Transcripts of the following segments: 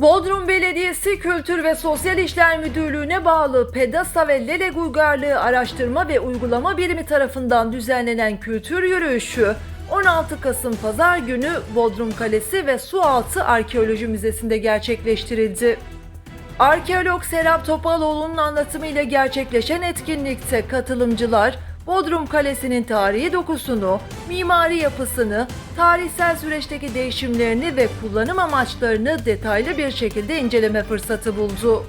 Bodrum Belediyesi Kültür ve Sosyal İşler Müdürlüğü'ne bağlı PEDASA ve Lele Uygarlığı Araştırma ve Uygulama Birimi tarafından düzenlenen kültür yürüyüşü 16 Kasım Pazar günü Bodrum Kalesi ve Sualtı Arkeoloji Müzesi'nde gerçekleştirildi. Arkeolog Serap Topaloğlu'nun anlatımıyla gerçekleşen etkinlikte katılımcılar Bodrum Kalesi'nin tarihi dokusunu, mimari yapısını, tarihsel süreçteki değişimlerini ve kullanım amaçlarını detaylı bir şekilde inceleme fırsatı buldu.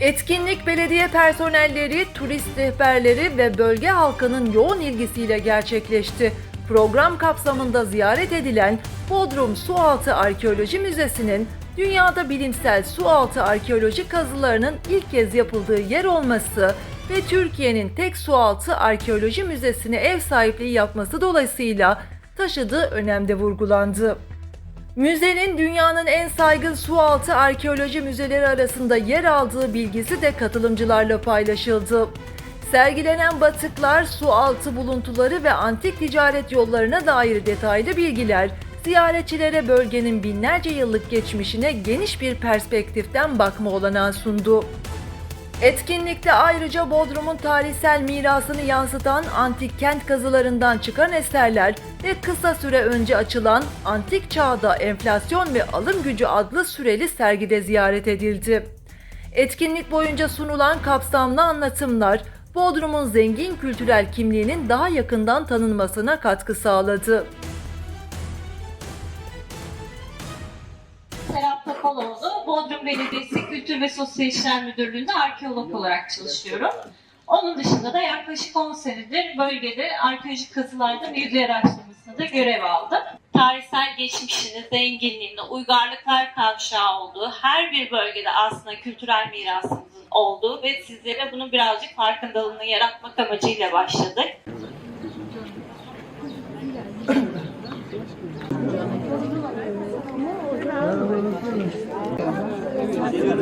Etkinlik belediye personelleri, turist rehberleri ve bölge halkının yoğun ilgisiyle gerçekleşti. Program kapsamında ziyaret edilen Bodrum Sualtı Arkeoloji Müzesi'nin dünyada bilimsel sualtı arkeoloji kazılarının ilk kez yapıldığı yer olması ve Türkiye'nin tek sualtı arkeoloji müzesine ev sahipliği yapması dolayısıyla taşıdığı önemde vurgulandı. Müzenin dünyanın en saygın sualtı arkeoloji müzeleri arasında yer aldığı bilgisi de katılımcılarla paylaşıldı. Sergilenen batıklar, sualtı buluntuları ve antik ticaret yollarına dair detaylı bilgiler, ziyaretçilere bölgenin binlerce yıllık geçmişine geniş bir perspektiften bakma olanağı sundu. Etkinlikte ayrıca Bodrum'un tarihsel mirasını yansıtan antik kent kazılarından çıkan eserler ve kısa süre önce açılan Antik Çağda Enflasyon ve Alım Gücü adlı süreli sergide ziyaret edildi. Etkinlik boyunca sunulan kapsamlı anlatımlar Bodrum'un zengin kültürel kimliğinin daha yakından tanınmasına katkı sağladı. Serap Topaloğlu, Bodrum Belediyesi Kültür ve Sosyal İşler Müdürlüğü'nde arkeolog olarak çalışıyorum. Onun dışında da yaklaşık 10 senedir bölgede arkeolojik kazılarda yüzey araştırmasında da görev aldım. Tarihsel geçmişini, zenginliğini, uygarlıklar kavşağı olduğu, her bir bölgede aslında kültürel mirasımızın olduğu ve sizlere bunun birazcık farkındalığını yaratmak amacıyla başladık.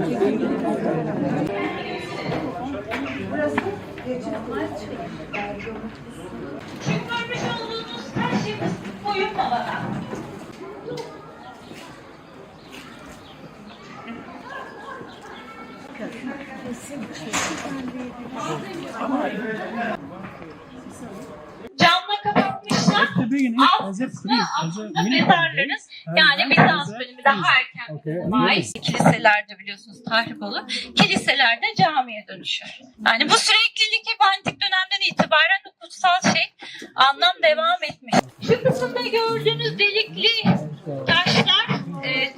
Şu görmüş olduğunuz taşımız boyun alana. Camla minister. mezarlarız. Yani Bizans dönemi daha erken Okay. Kiliselerde biliyorsunuz tahrip olur. Kiliselerde camiye dönüşür. Yani bu süreklilik hep antik dönemden itibaren kutsal şey anlam devam etmiş. Şu kısımda gördüğünüz delikli taşlar e,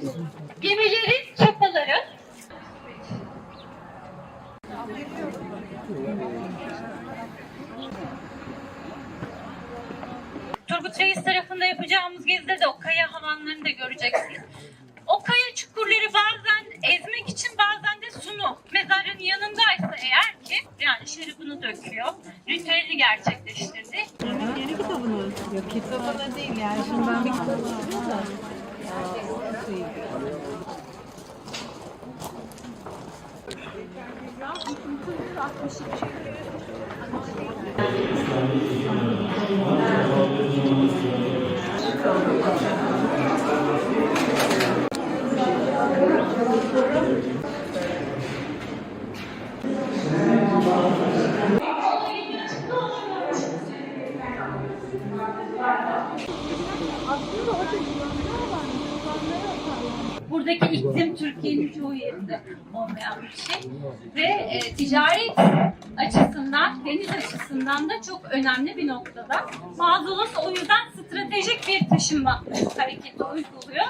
gemilerin Reis tarafında yapacağımız gezide de o kaya havanlarını da göreceksiniz. O kaya çukurları bazen ezmek için bazen de sunu mezarın yanındaysa eğer ki yani şarabını döküyor. Ritüelini gerçekleştirdi. Yeni kitabınız. Yok kitabına değil yani. Şimdi ben bir okudum da. Buradaki iklim Türkiye'nin çoğu yerinde olmayan bir şey. Ve e, ticaret açısından, deniz açısından da çok önemli bir noktada. Mağazalos o yüzden stratejik bir taşınma hareketi uyguluyor.